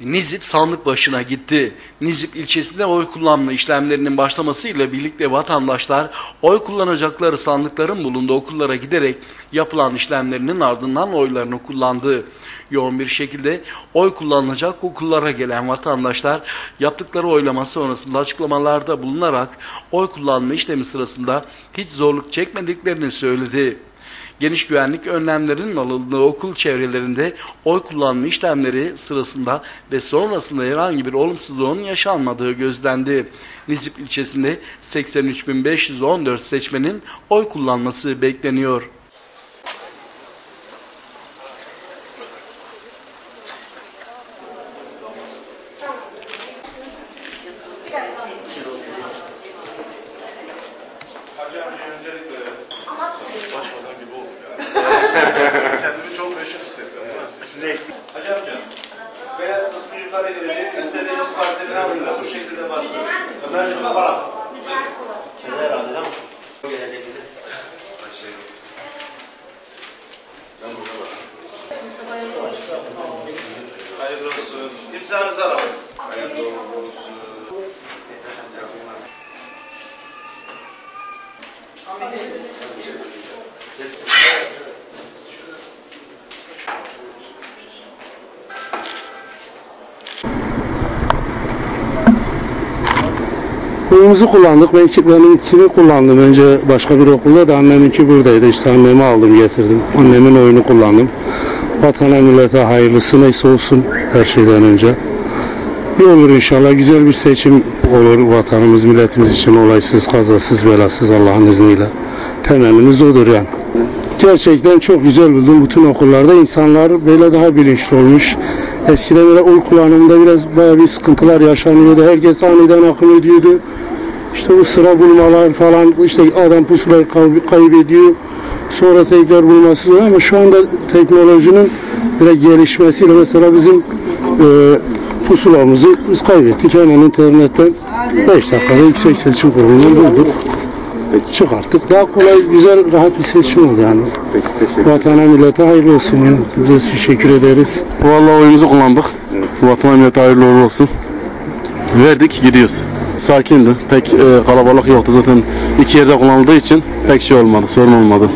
Nizip sandık başına gitti. Nizip ilçesinde oy kullanma işlemlerinin başlamasıyla birlikte vatandaşlar oy kullanacakları sandıkların bulunduğu okullara giderek yapılan işlemlerinin ardından oylarını kullandı. Yoğun bir şekilde oy kullanılacak okullara gelen vatandaşlar yaptıkları oylama sonrasında açıklamalarda bulunarak oy kullanma işlemi sırasında hiç zorluk çekmediklerini söyledi. Geniş güvenlik önlemlerinin alındığı okul çevrelerinde oy kullanma işlemleri sırasında ve sonrasında herhangi bir olumsuzluğun yaşanmadığı gözlendi. Nizip ilçesinde 83.514 seçmenin oy kullanması bekleniyor. Hacı öncelikle başbakan gibi oldum yani. Kendimi çok meşhur hissettim. Hacı amca, beyaz kısmı yukarı geleceğiz. Adıyla bu şekilde başlıyoruz. Ömerciğim bak. Hayırlı olsun. İmzanızı alalım. Hayırlı olsun. Oyumuzu kullandık. Ben iki, benimkini kullandım. Önce başka bir okulda da anneminki buradaydı. İşte annemi aldım getirdim. Annemin oyunu kullandım. Vatana millete hayırlısı neyse olsun her şeyden önce. İyi olur inşallah. Güzel bir seçim olur vatanımız, milletimiz için olaysız, kazasız, belasız Allah'ın izniyle. Temennimiz odur yani. Gerçekten çok güzel buldum. Bütün okullarda insanlar böyle daha bilinçli olmuş. Eskiden böyle oy kullanımında biraz bayağı bir sıkıntılar yaşanıyordu. Herkes aniden akım ediyordu. İşte bu sıra bulmalar falan, işte adam pusulayı kay- kaybediyor. Sonra tekrar bulması zor ama şu anda teknolojinin biraz gelişmesiyle mesela bizim e, pusulamızı biz kaybettik. Hemen internetten 5 dakikada yüksek seçim kurumundan bulduk. Çıkarttık. Daha kolay, güzel, rahat bir seçim oldu yani. Vatana, millete hayırlı olsun. Yani. Biz teşekkür ederiz. Vallahi oyumuzu kullandık. Vatana millete hayırlı olsun. Verdik gidiyoruz. Sakindi. Pek e, kalabalık yoktu zaten. iki yerde kullanıldığı için pek şey olmadı, sorun olmadı.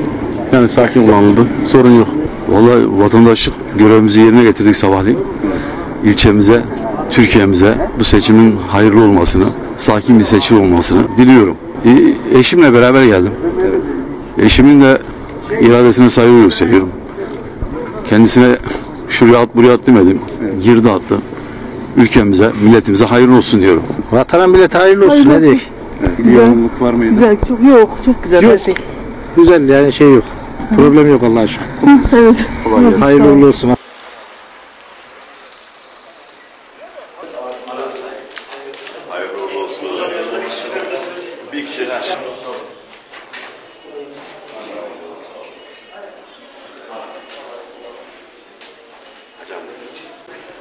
Yani sakin kullanıldı. Sorun yok. Vallahi vatandaşlık görevimizi yerine getirdik sabahleyin. İlçemize, Türkiye'mize bu seçimin hayırlı olmasını, sakin bir seçim olmasını diliyorum. E, eşimle beraber geldim. Eşimin de iradesine saygı gösteriyorum. Kendisine şuraya at buraya at demedim. Girdi attı. Ülkemize, milletimize hayırlı olsun diyorum. Vatana, millete hayırlı olsun. Ne diyeyim? Yoğunluk var mıydı? Güzel, çok yok, çok güzel her şey. Güzel yani şey yok. Problem yok Allah'a şükür. Evet. Hayırlı uğurlu olsun.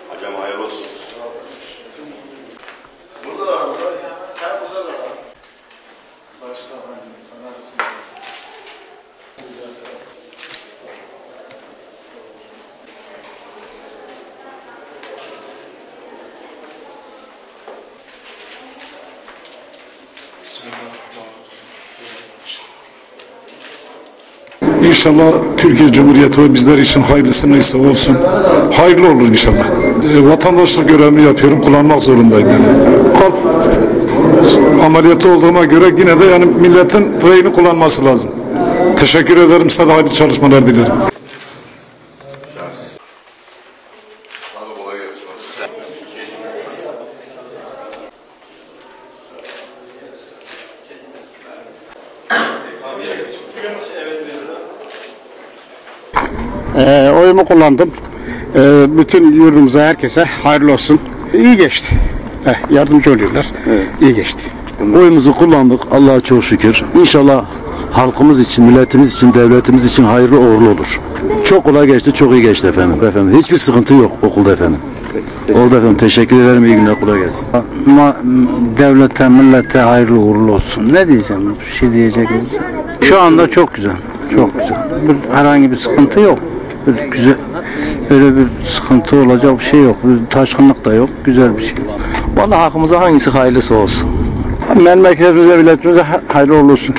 Hocam hayırlı olsun. Burada da var. Burada. Ha, burada da var. Başka hangi sanat İnşallah Türkiye Cumhuriyeti ve bizler için hayırlısı neyse olsun. Hayırlı olur inşallah. E, vatandaşlık görevimi yapıyorum. Kullanmak zorundayım yani. Kalp ameliyatı olduğuma göre yine de yani milletin reyini kullanması lazım. Teşekkür ederim. Size de hayırlı çalışmalar dilerim. Kolay gelsin. Ee, oyumu kullandım. Ee, bütün yurdumuza, herkese hayırlı olsun. İyi geçti. Heh, yardımcı oluyorlar. İyi geçti. Oyumuzu kullandık. Allah'a çok şükür. İnşallah halkımız için, milletimiz için, devletimiz için hayırlı uğurlu olur. Çok kolay geçti, çok iyi geçti efendim. efendim. Hiçbir sıkıntı yok okulda efendim. Oldu efendim. Teşekkür ederim. İyi günler. Kolay gelsin. devlete, millete hayırlı uğurlu olsun. Ne diyeceğim? Bir şey diyecek Şu anda çok güzel. Çok güzel. Bir, herhangi bir sıkıntı yok. Bir güzel Öyle bir sıkıntı olacak bir şey yok. Bir taşkınlık da yok. Güzel bir şey. Vallahi hakkımıza hangisi hayırlısı olsun. Memleketimize, milletimize hayırlı olsun.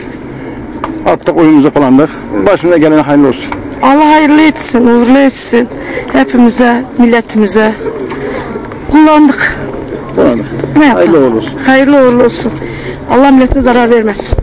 Attık oyumuzu kullandık. Başımıza gelen hayırlı olsun. Allah hayırlı etsin, uğurlu etsin. Hepimize, milletimize. Kullandık. Ne yapalım? Hayırlı olsun. Hayırlı uğurlu olsun. Allah milletine zarar vermesin.